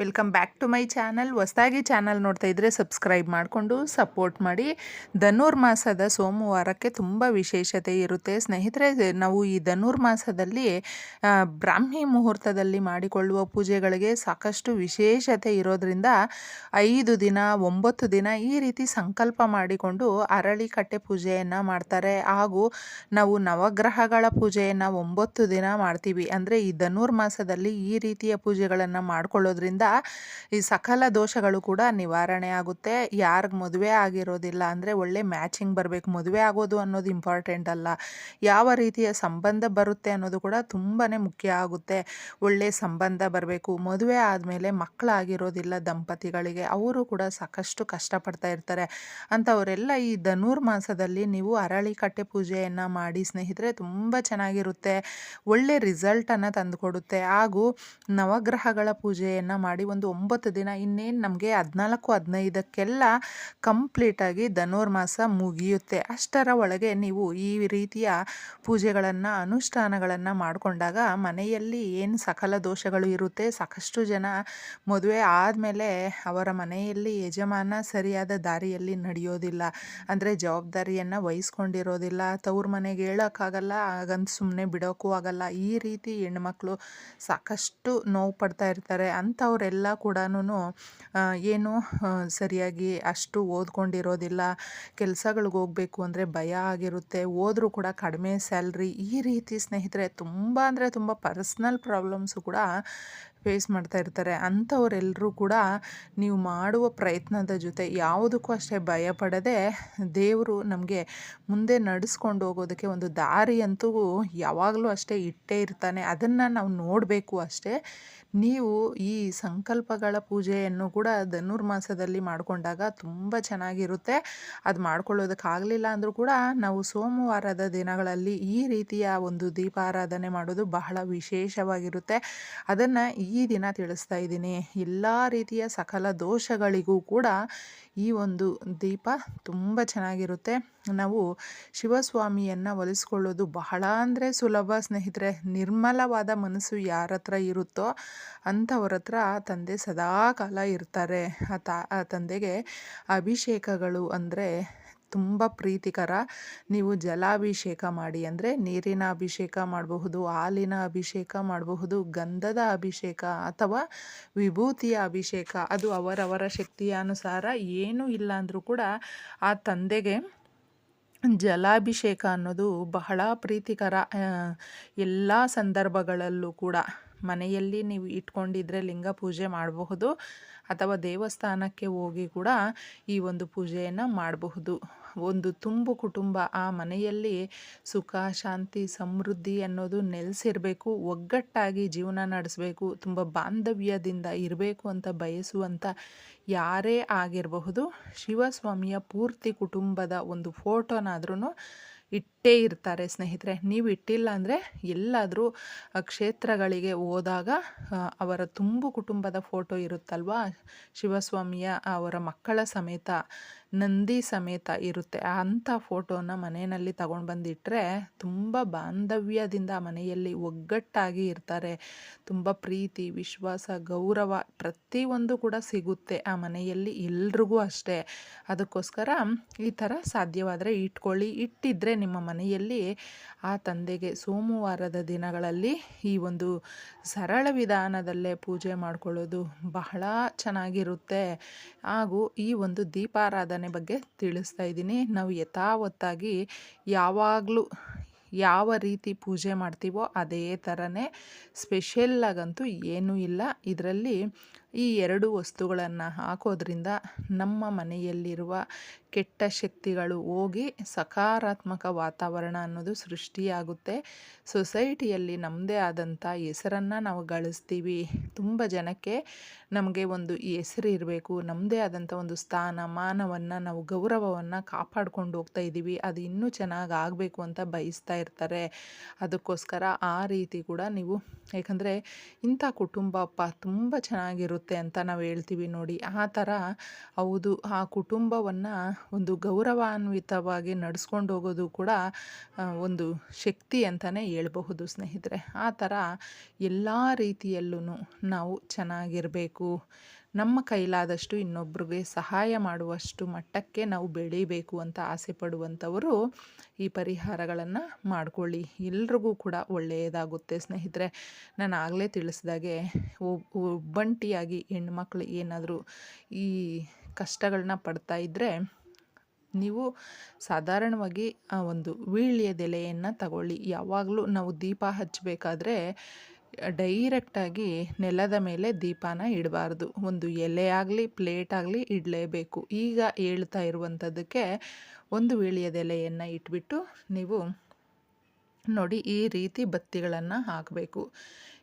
Welcome back to my channel. ಹೊಸದಾಗಿ channel ನೋಡ್ತಾ ಇದ್ದರೆ ಸಬ್ಸ್ಕ್ರೈಬ್ ಮಾಡಿಕೊಂಡು ಸಪೋರ್ಟ್ ಮಾಡಿ. ಧನುರ್ಮಾಸದ ಸೋಮವಾರಕ್ಕೆ ತುಂಬ ವಿಶೇಷತೆ ಇರುತ್ತೆ. ಸ್ನೇಹಿತರೆ, ನಾವು ಈ ಧನುರ್ಮಾಸದಲ್ಲಿ ಬ್ರಾಹ್ಮಿ ಮುಹೂರ್ತದಲ್ಲಿ ಮಾಡಿಕೊಳ್ಳುವ ಪೂಜೆಗಳಿಗೆ ಸಾಕಷ್ಟು ವಿಶೇಷತೆ ಇರೋದರಿಂದ ಐದು ದಿನ, ಒಂಬತ್ತು ದಿನ ಈ ರೀತಿ ಸಂಕಲ್ಪ ಮಾಡಿಕೊಂಡು ಅರಳಿಕಟ್ಟೆ ಪೂಜೆಯನ್ನು ಮಾಡ್ತಾರೆ. ಹಾಗೂ ನಾವು ನವಗ್ರಹಗಳ ಪೂಜೆಯನ್ನು ಒಂಬತ್ತು ದಿನ ಮಾಡ್ತೀವಿ. ಅಂದರೆ ಈ ಧನುರ್ಮಾಸದಲ್ಲಿ ಈ ರೀತಿಯ ಪೂಜೆಗಳನ್ನು ಮಾಡ್ಕೊಳ್ಳೋದ್ರಿಂದ ಈ ಸಕಲ ದೋಷಗಳು ಕೂಡ ನಿವಾರಣೆ ಆಗುತ್ತೆ. ಯಾರಿಗೆ ಮದುವೆ ಆಗಿರೋದಿಲ್ಲ ಅಂದರೆ ಒಳ್ಳೆ ಮ್ಯಾಚಿಂಗ್ ಬರಬೇಕು. ಮದುವೆ ಆಗೋದು ಅನ್ನೋದು ಇಂಪಾರ್ಟೆಂಟ್ ಅಲ್ಲ. ಯಾವ ರೀತಿಯ ಸಂಬಂಧ ಬರುತ್ತೆ ಅನ್ನೋದು ಕೂಡ ತುಂಬಾ ಮುಖ್ಯ ಆಗುತ್ತೆ. ಒಳ್ಳೆ ಸಂಬಂಧ ಬರಬೇಕು. ಮದುವೆ ಆದಮೇಲೆ ಮಕ್ಕಳಾಗಿರೋದಿಲ್ಲ ದಂಪತಿಗಳಿಗೆ, ಅವರು ಕೂಡ ಸಾಕಷ್ಟು ಕಷ್ಟಪಡ್ತಾ ಇರ್ತಾರೆ. ಅಂಥವರೆಲ್ಲ ಈ ಧನುರ್ಮಾಸದಲ್ಲಿ ನೀವು ಅರಳಿಕಟ್ಟೆ ಪೂಜೆಯನ್ನು ಮಾಡಿ ಸ್ನೇಹಿತರೆ ತುಂಬ ಚೆನ್ನಾಗಿರುತ್ತೆ. ಒಳ್ಳೆ ರಿಸಲ್ಟನ್ನು ತಂದುಕೊಡುತ್ತೆ. ಹಾಗೂ ನವಗ್ರಹಗಳ ಪೂಜೆಯನ್ನು ಮಾಡಿ ಒಂದು ಒಂಬತ್ತು ದಿನ, ಇನ್ನೇನು ನಮಗೆ ಹದಿನಾಲ್ಕು, ಹದಿನೈದಕ್ಕೆಲ್ಲ ಕಂಪ್ಲೀಟಾಗಿ ಧನುರ್ಮಾಸ ಮುಗಿಯುತ್ತೆ. ಅಷ್ಟರ ಒಳಗೆ ನೀವು ಈ ರೀತಿಯ ಪೂಜೆಗಳನ್ನು, ಅನುಷ್ಠಾನಗಳನ್ನು ಮಾಡಿಕೊಂಡಾಗ ಮನೆಯಲ್ಲಿ ಏನು ಸಕಲ ದೋಷಗಳು ಇರುತ್ತೆ, ಸಾಕಷ್ಟು ಜನ ಮದುವೆ ಆದಮೇಲೆ ಅವರ ಮನೆಯಲ್ಲಿ ಯಜಮಾನ ಸರಿಯಾದ ದಾರಿಯಲ್ಲಿ ನಡೆಯೋದಿಲ್ಲ. ಅಂದರೆ ಜವಾಬ್ದಾರಿಯನ್ನು ವಹಿಸ್ಕೊಂಡಿರೋದಿಲ್ಲ. ತವ್ರ ಮನೆಗೆ ಹೇಳೋಕ್ಕಾಗಲ್ಲ, ಹಾಗಂತ ಸುಮ್ಮನೆ ಬಿಡೋಕ್ಕೂ ಆಗಲ್ಲ. ಈ ರೀತಿ ಹೆಣ್ಮಕ್ಳು ಸಾಕಷ್ಟು ನೋವು ಪಡ್ತಾ ಇರ್ತಾರೆ. ಅಂಥವರೆಲ್ಲ ಕೂಡ ಏನು ಸರಿಯಾಗಿ ಅಷ್ಟು ಓದ್ಕೊಂಡಿರೋದಿಲ್ಲ. ಕೆಲಸಗಳಿಗೆ ಹೋಗಬೇಕು ಅಂದರೆ ಭಯ ಆಗಿರುತ್ತೆ. ಹೋದ್ರೂ ಕೂಡ ಕಡಿಮೆ ಸ್ಯಾಲ್ರಿ ಈ ರೀತಿ ಸ್ನೇಹಿತರೆ, ತುಂಬ ಅಂದರೆ ತುಂಬ ಪರ್ಸ್ನಲ್ ಪ್ರಾಬ್ಲಮ್ಸು ಕೂಡ ಫೇಸ್ ಮಾಡ್ತಾ ಇರ್ತಾರೆ. ಅಂಥವರೆಲ್ಲರೂ ಕೂಡ ನೀವು ಮಾಡುವ ಪ್ರಯತ್ನದ ಜೊತೆ ಯಾವುದಕ್ಕೂ ಅಷ್ಟೇ ಭಯ ಪಡದೆ ದೇವರು ನಮಗೆ ಮುಂದೆ ನಡೆಸ್ಕೊಂಡು ಹೋಗೋದಕ್ಕೆ ಒಂದು ದಾರಿ ಅಂತೂ ಯಾವಾಗಲೂ ಅಷ್ಟೇ ಇಟ್ಟೇ ಇರ್ತಾನೆ. ಅದನ್ನು ನಾವು ನೋಡಬೇಕು ಅಷ್ಟೇ. ನೀವು ಈ ಸಂಕಲ್ಪಗಳ ಪೂಜೆಯನ್ನು ಕೂಡ ಧನುರ್ಮಾಸದಲ್ಲಿ ಮಾಡಿಕೊಂಡಾಗ ತುಂಬ ಚೆನ್ನಾಗಿರುತ್ತೆ. ಅದು ಮಾಡ್ಕೊಳ್ಳೋದಕ್ಕಾಗಲಿಲ್ಲ ಅಂದರೂ ಕೂಡ ನಾವು ಸೋಮವಾರದ ದಿನಗಳಲ್ಲಿ ಈ ರೀತಿಯ ಒಂದು ದೀಪಾರಾಧನೆ ಮಾಡೋದು ಬಹಳ ವಿಶೇಷವಾಗಿರುತ್ತೆ. ಅದನ್ನು ಈ ದಿನ ತಿಳಿಸ್ತಾ ಇದ್ದೀನಿ. ಎಲ್ಲ ರೀತಿಯ ಸಕಲ ದೋಷಗಳಿಗೂ ಕೂಡ ಈ ಒಂದು ದೀಪ ತುಂಬ ಚೆನ್ನಾಗಿರುತ್ತೆ. ನಾವು ಶಿವಸ್ವಾಮಿಯನ್ನು ಒಲಿಸ್ಕೊಳ್ಳೋದು ಬಹಳ ಅಂದರೆ ಸುಲಭ ಸ್ನೇಹಿತರೆ. ನಿರ್ಮಲವಾದ ಮನಸ್ಸು ಯಾರ ಹತ್ರ ಇರುತ್ತೋ ಅಂಥವ್ರ ಹತ್ರ ತಂದೆ ಸದಾಕಾಲ ಇರ್ತಾರೆ. ಆ ತಂದೆಗೆ ಅಭಿಷೇಕಗಳು ಅಂದರೆ ತುಂಬ ಪ್ರೀತಿಕರ. ನೀವು ಜಲಾಭಿಷೇಕ ಮಾಡಿ ಅಂದರೆ ನೀರಿನ ಅಭಿಷೇಕ ಮಾಡಬಹುದು, ಹಾಲಿನ ಅಭಿಷೇಕ ಮಾಡಬಹುದು, ಗಂಧದ ಅಭಿಷೇಕ ಅಥವಾ ವಿಭೂತಿಯ ಅಭಿಷೇಕ. ಅದು ಅವರವರ ಶಕ್ತಿಯ ಅನುಸಾರ ಏನೂ ಇಲ್ಲ ಅಂದರೂ ಕೂಡ ಆ ತಂದೆಗೆ ಜಲಾಭಿಷೇಕ ಅನ್ನೋದು ಬಹಳ ಪ್ರೀತಿಕರ ಎಲ್ಲ ಸಂದರ್ಭಗಳಲ್ಲೂ ಕೂಡ. ಮನೆಯಲ್ಲಿ ನೀವು ಇಟ್ಕೊಂಡಿದ್ರೆ ಲಿಂಗ ಪೂಜೆ ಮಾಡಬಹುದು ಅಥವಾ ದೇವಸ್ಥಾನಕ್ಕೆ ಹೋಗಿ ಕೂಡ ಈ ಒಂದು ಪೂಜೆಯನ್ನು ಮಾಡಬಹುದು. ಒಂದು ತುಂಬು ಕುಟುಂಬ ಆ ಮನೆಯಲ್ಲಿ ಸುಖ, ಶಾಂತಿ, ಸಮೃದ್ಧಿ ಅನ್ನೋದು ನೆಲೆಸಿರಬೇಕು, ಒಗ್ಗಟ್ಟಾಗಿ ಜೀವನ ನಡೆಸಬೇಕು, ತುಂಬ ಬಾಂಧವ್ಯದಿಂದ ಇರಬೇಕು ಅಂತ ಬಯಸುವಂಥ ಯಾರೇ ಆಗಿರಬಹುದು, ಶಿವಸ್ವಾಮಿಯ ಪೂರ್ತಿ ಕುಟುಂಬದ ಒಂದು ಫೋಟೋನಾದ್ರೂ ಇಟ್ಟೇ ಇರ್ತಾರೆ ಸ್ನೇಹಿತರೆ. ನೀವು ಇಟ್ಟಿಲ್ಲ ಅಂದರೆ ಎಲ್ಲಾದರೂ ಕ್ಷೇತ್ರಗಳಿಗೆ ಹೋದಾಗ ಅವರ ತುಂಬು ಕುಟುಂಬದ ಫೋಟೋ ಇರುತ್ತಲ್ವಾ? ಶಿವಸ್ವಾಮಿಯ, ಅವರ ಮಕ್ಕಳ ಸಮೇತ ನಂದಿ ಸಮೇತ ಇರುತ್ತೆ. ಅಂಥ ಫೋಟೋನ ಮನೆಯಲ್ಲಿ ತಗೊಂಡು ಬಂದಿಟ್ಟರೆ ತುಂಬ ಬಾಂಧವ್ಯದಿಂದ ಮನೆಯಲ್ಲಿ ಒಗ್ಗಟ್ಟಾಗಿ ಇರ್ತಾರೆ. ತುಂಬ ಪ್ರೀತಿ, ವಿಶ್ವಾಸ, ಗೌರವ ಪ್ರತಿಯೊಂದು ಕೂಡ ಸಿಗುತ್ತೆ ಆ ಮನೆಯಲ್ಲಿ ಎಲ್ರಿಗೂ ಅಷ್ಟೇ. ಅದಕ್ಕೋಸ್ಕರ ಈ ಥರ ಸಾಧ್ಯವಾದರೆ ಇಟ್ಕೊಳ್ಳಿ. ಇಟ್ಟಿದ್ದರೆ ನಿಮ್ಮ ಮನೆಯಲ್ಲಿ ಆ ತಂದೆಗೆ ಸೋಮವಾರದ ದಿನಗಳಲ್ಲಿ ಈ ಒಂದು ಸರಳ ವಿಧಾನದಲ್ಲೇ ಪೂಜೆ ಮಾಡಿಕೊಳ್ಳೋದು ಬಹಳ ಚೆನ್ನಾಗಿರುತ್ತೆ. ಹಾಗೂ ಈ ಒಂದು ದೀಪಾರಾಧನೆ ಬಗ್ಗೆ ತಿಳಿಸ್ತಾ ಇದ್ದೀನಿ. ನಾವು ಯಥಾವತ್ತಾಗಿ ಯಾವಾಗಲೂ ಯಾವ ರೀತಿ ಪೂಜೆ ಮಾಡ್ತೀವೋ ಅದೇ ಥರನೇ ಸ್ಪೆಷಲ್ಲಾಗಂತೂ ಏನೂ ಇಲ್ಲ. ಇದರಲ್ಲಿ ಈ ಎರಡು ವಸ್ತುಗಳನ್ನು ಹಾಕೋದ್ರಿಂದ ನಮ್ಮ ಮನೆಯಲ್ಲಿರುವ ಕೆಟ್ಟ ಶಕ್ತಿಗಳು ಹೋಗಿ ಸಕಾರಾತ್ಮಕ ವಾತಾವರಣ ಅನ್ನೋದು ಸೃಷ್ಟಿಯಾಗುತ್ತೆ. ಸೊಸೈಟಿಯಲ್ಲಿ ನಮ್ಮದೇ ಆದಂಥ ಹೆಸರನ್ನು ನಾವು ಗಳಿಸ್ತೀವಿ. ತುಂಬ ಜನಕ್ಕೆ ನಮಗೆ ಒಂದು ಹೆಸರು ಇರಬೇಕು. ನಮ್ಮದೇ ಆದಂಥ ಒಂದು ಸ್ಥಾನ, ಮಾನವನ್ನು ನಾವು ಗೌರವವನ್ನು ಕಾಪಾಡ್ಕೊಂಡು ಹೋಗ್ತಾ ಇದ್ದೀವಿ. ಅದು ಇನ್ನೂ ಚೆನ್ನಾಗಿ ಆಗಬೇಕು ಅಂತ ಬಯಸ್ತಾ ಇರ್ತಾರೆ. ಅದಕ್ಕೋಸ್ಕರ ಆ ರೀತಿ ಕೂಡ ನೀವು, ಯಾಕಂದರೆ ಇಂಥ ಕುಟುಂಬ ಅಪ್ಪ ತುಂಬ ಚೆನ್ನಾಗಿರುತ್ತೆ. ಇರುತ್ತೆ ಅಂತ ನಾವು ಹೇಳ್ತೀವಿ ನೋಡಿ. ಆ ಥರ ಹೌದು, ಆ ಕುಟುಂಬವನ್ನು ಒಂದು ಗೌರವಾನ್ವಿತವಾಗಿ ನಡೆಸ್ಕೊಂಡು ಹೋಗೋದು ಕೂಡ ಒಂದು ಶಕ್ತಿ ಅಂತಲೇ ಹೇಳ್ಬಹುದು ಸ್ನೇಹಿತರೆ. ಆ ಥರ ಎಲ್ಲ ರೀತಿಯಲ್ಲೂ ನಾವು ಚೆನ್ನಾಗಿರಬೇಕು. ನಮ್ಮ ಕೈಲಾದಷ್ಟು ಇನ್ನೊಬ್ರಿಗೆ ಸಹಾಯ ಮಾಡುವಷ್ಟು ಮಟ್ಟಕ್ಕೆ ನಾವು ಬೆಳೀಬೇಕು ಅಂತ ಆಸೆ ಪಡುವಂಥವರು ಈ ಪರಿಹಾರಗಳನ್ನು ಮಾಡ್ಕೊಳ್ಳಿ. ಎಲ್ರಿಗೂ ಕೂಡ ಒಳ್ಳೆಯದಾಗುತ್ತೆ. ಸ್ನೇಹಿತರೆ, ನಾನು ಆಗಲೇ ತಿಳಿಸಿದಾಗೆ, ಒಬ್- ಒಬ್ಬಂಟಿಯಾಗಿ ಹೆಣ್ಮಕ್ಳು ಏನಾದರೂ ಈ ಕಷ್ಟಗಳನ್ನ ಪಡ್ತಾ ಇದ್ದರೆ ನೀವು ಸಾಧಾರಣವಾಗಿ ಆ ಒಂದು ವೀಳ್ಯದೆಲೆಯನ್ನು ತಗೊಳ್ಳಿ. ಯಾವಾಗಲೂ ನಾವು ದೀಪ ಹಚ್ಚಬೇಕಾದ್ರೆ ಡೈರೆಕ್ಟಾಗಿ ನೆಲದ ಮೇಲೆ ದೀಪನ ಇಡಬಾರ್ದು. ಒಂದು ಎಲೆ ಆಗಲಿ, ಪ್ಲೇಟ್ ಆಗಲಿ ಇಡಲೇಬೇಕು. ಈಗ ಹೇಳ್ತಾ ಇರುವಂಥದ್ದಕ್ಕೆ ಒಂದು ವೀಳ್ಯದೆಲೆಯನ್ನು ಇಟ್ಬಿಟ್ಟು ನೀವು ನೋಡಿ ಈ ರೀತಿ ಬತ್ತಿಗಳನ್ನು ಹಾಕಬೇಕು.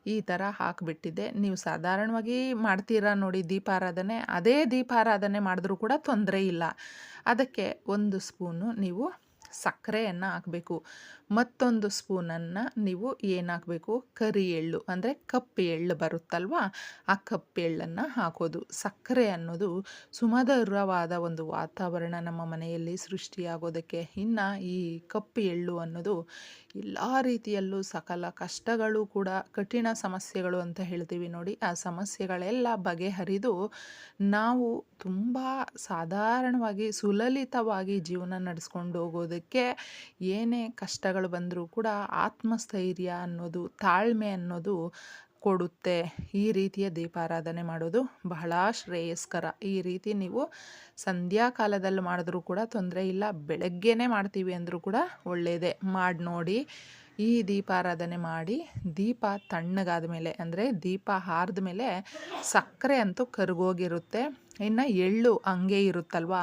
ಈ ಥರ ಹಾಕಿಬಿಟ್ಟಿದೆ. ನೀವು ಸಾಧಾರಣವಾಗಿ ಮಾಡ್ತೀರಾ ನೋಡಿ ದೀಪಾರಾಧನೆ. ಅದೇ ದೀಪಾರಾಧನೆ ಮಾಡಿದ್ರೂ ಕೂಡ ತೊಂದರೆ ಇಲ್ಲ. ಅದಕ್ಕೆ ಒಂದು ಸ್ಪೂನು ನೀವು ಸಕ್ಕರೆಯನ್ನು ಹಾಕಬೇಕು. ಮತ್ತೊಂದು ಸ್ಪೂನನ್ನು ನೀವು ಏನು ಹಾಕಬೇಕು ಕರಿ ಎಳ್ಳು, ಅಂದರೆ ಕಪ್ಪು ಎಳ್ಳು ಬರುತ್ತಲ್ವ? ಆ ಕಪ್ಪು ಎಳ್ಳನ್ನು ಹಾಕೋದು. ಸಕ್ಕರೆ ಅನ್ನೋದು ಸುಮಧುರವಾದ ಒಂದು ವಾತಾವರಣ ನಮ್ಮ ಮನೆಯಲ್ಲಿ ಸೃಷ್ಟಿಯಾಗೋದಕ್ಕೆ. ಇನ್ನು ಈ ಕಪ್ಪು ಎಳ್ಳು ಅನ್ನೋದು ಎಲ್ಲ ರೀತಿಯಲ್ಲೂ ಸಕಲ ಕಷ್ಟಗಳು ಕೂಡ ಕಠಿಣ ಸಮಸ್ಯೆಗಳು ಅಂತ ಹೇಳ್ತೀವಿ ನೋಡಿ. ಆ ಸಮಸ್ಯೆಗಳೆಲ್ಲ ಬಗೆಹರಿದು ನಾವು ತುಂಬ ಸಾಧಾರಣವಾಗಿ ಸುಲಲಿತವಾಗಿ ಜೀವನ ನಡೆಸ್ಕೊಂಡು ಹೋಗೋದಕ್ಕೆ ಏನೇ ಕಷ್ಟಗಳು ಬಂದರೂ ಕೂಡ ಆತ್ಮಸ್ಥೈರ್ಯ ಅನ್ನೋದು, ತಾಳ್ಮೆ ಅನ್ನೋದು ಕೊಡುತ್ತೆ. ಈ ರೀತಿಯ ದೀಪಾರಾಧನೆ ಮಾಡೋದು ಬಹಳ ಶ್ರೇಯಸ್ಕರ. ಈ ರೀತಿ ನೀವು ಸಂಧ್ಯಾ ಕಾಲದಲ್ಲಿ ಮಾಡಿದ್ರೂ ಕೂಡ ತೊಂದರೆ ಇಲ್ಲ, ಬೆಳಗ್ಗೆನೇ ಮಾಡ್ತೀವಿ ಅಂದರೂ ಕೂಡ ಒಳ್ಳೆಯದೇ ಮಾಡಿ ನೋಡಿ, ಈ ದೀಪಾರಾಧನೆ ಮಾಡಿ ದೀಪ ತಣ್ಣಗಾದ ಮೇಲೆ ಅಂದರೆ ದೀಪ ಹಾರಿದ ಮೇಲೆ ಸಕ್ಕರೆ ಅಂತೂ ಕರಗೋಗಿರುತ್ತೆ. ಇನ್ನು ಎಳ್ಳು ಹಂಗೆ ಇರುತ್ತಲ್ವಾ?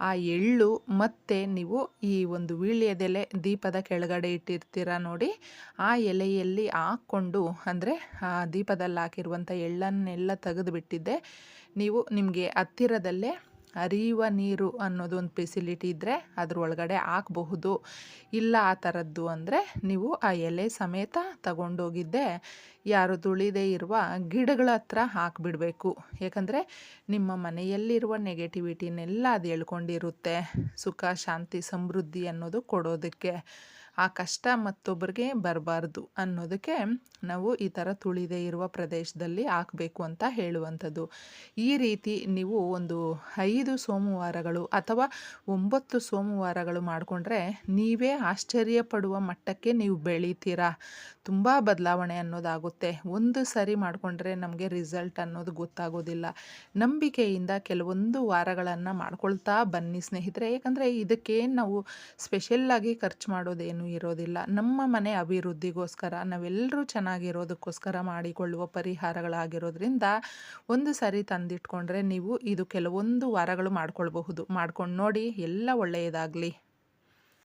ಆ ಎಳ್ಳು ಮತ್ತೆ ನೀವು ಈ ಒಂದು ವೀಳ್ಯದೆಲೆ ದೀಪದ ಕೆಳಗಡೆ ಇಟ್ಟಿರ್ತೀರ ನೋಡಿ. ಆ ಎಲೆಯಲ್ಲಿ ಹಾಕ್ಕೊಂಡು ಅಂದರೆ ಆ ದೀಪದಲ್ಲಿ ಹಾಕಿರುವಂಥ ಎಳ್ಳನ್ನೆಲ್ಲ ತೆಗೆದುಬಿಟ್ಟಿದ್ದೆ. ನೀವು ನಿಮಗೆ ಹತ್ತಿರದಲ್ಲೇ ಹರಿಯುವ ನೀರು ಅನ್ನೋದು ಒಂದು ಫೆಸಿಲಿಟಿ ಇದ್ದರೆ ಅದರೊಳಗಡೆ ಹಾಕಬಹುದು. ಇಲ್ಲ ಆ ಥರದ್ದು ಅಂದರೆ ನೀವು ಆ ಎಲೆ ಸಮೇತ ತಗೊಂಡೋಗಿದ್ದೆ. ಯಾರು ತುಳಿದೇ ಇರುವ ಗಿಡಗಳ ಹತ್ರ ಹಾಕಿಬಿಡಬೇಕು. ಯಾಕಂದರೆ ನಿಮ್ಮ ಮನೆಯಲ್ಲಿರುವ ನೆಗೆಟಿವಿಟಿನೆಲ್ಲ ಅದು ಹೇಳ್ಕೊಂಡಿರುತ್ತೆ. ಸುಖ, ಶಾಂತಿ, ಸಮೃದ್ಧಿ ಅನ್ನೋದು ಕೊಡೋದಕ್ಕೆ. ಆ ಕಷ್ಟ ಮತ್ತೊಬ್ಬರಿಗೆ ಬರಬಾರ್ದು ಅನ್ನೋದಕ್ಕೆ ನಾವು ಈ ಥರ ತುಳಿದೇ ಇರುವ ಪ್ರದೇಶದಲ್ಲಿ ಹಾಕಬೇಕು ಅಂತ ಹೇಳುವಂಥದ್ದು. ಈ ರೀತಿ ನೀವು ಒಂದು ಐದು ಸೋಮವಾರಗಳು ಅಥವಾ ಒಂಬತ್ತು ಸೋಮವಾರಗಳು ಮಾಡಿಕೊಂಡ್ರೆ ನೀವೇ ಆಶ್ಚರ್ಯ ಪಡುವ ಮಟ್ಟಕ್ಕೆ ನೀವು ಬೆಳೀತೀರಾ? ತುಂಬ ಬದಲಾವಣೆ ಅನ್ನೋದಾಗುತ್ತೆ. ಒಂದು ಸರಿ ಮಾಡಿಕೊಂಡ್ರೆ ನಮಗೆ ರಿಸಲ್ಟ್ ಅನ್ನೋದು ಗೊತ್ತಾಗೋದಿಲ್ಲ. ನಂಬಿಕೆಯಿಂದ ಕೆಲವೊಂದು ವಾರಗಳನ್ನು ಮಾಡ್ಕೊಳ್ತಾ ಬನ್ನಿ ಸ್ನೇಹಿತರೆ. ಯಾಕಂದರೆ ಇದಕ್ಕೇನು ನಾವು ಸ್ಪೆಷಲ್ಲಾಗಿ ಖರ್ಚು ಮಾಡೋದೇನು ಇರೋದಿಲ್ಲ. ನಮ್ಮ ಮನೆ ಅಭಿವೃದ್ಧಿಗೋಸ್ಕರ ನಾವೆಲ್ಲರೂ ಚೆನ್ನಾಗಿರೋದಕ್ಕೋಸ್ಕರ ಮಾಡಿಕೊಳ್ಳುವ ಪರಿಹಾರಗಳಾಗಿರೋದ್ರಿಂದ ಒಂದು ಸರಿ ತಂದಿಟ್ಕೊಂಡ್ರೆ ನೀವು ಇದು ಕೆಲವೊಂದು ವಾರಗಳು ಮಾಡ್ಕೊಳ್ಬಹುದು. ಮಾಡ್ಕೊಂಡು ನೋಡಿ ಎಲ್ಲ ಒಳ್ಳೆಯದಾಗಲಿ.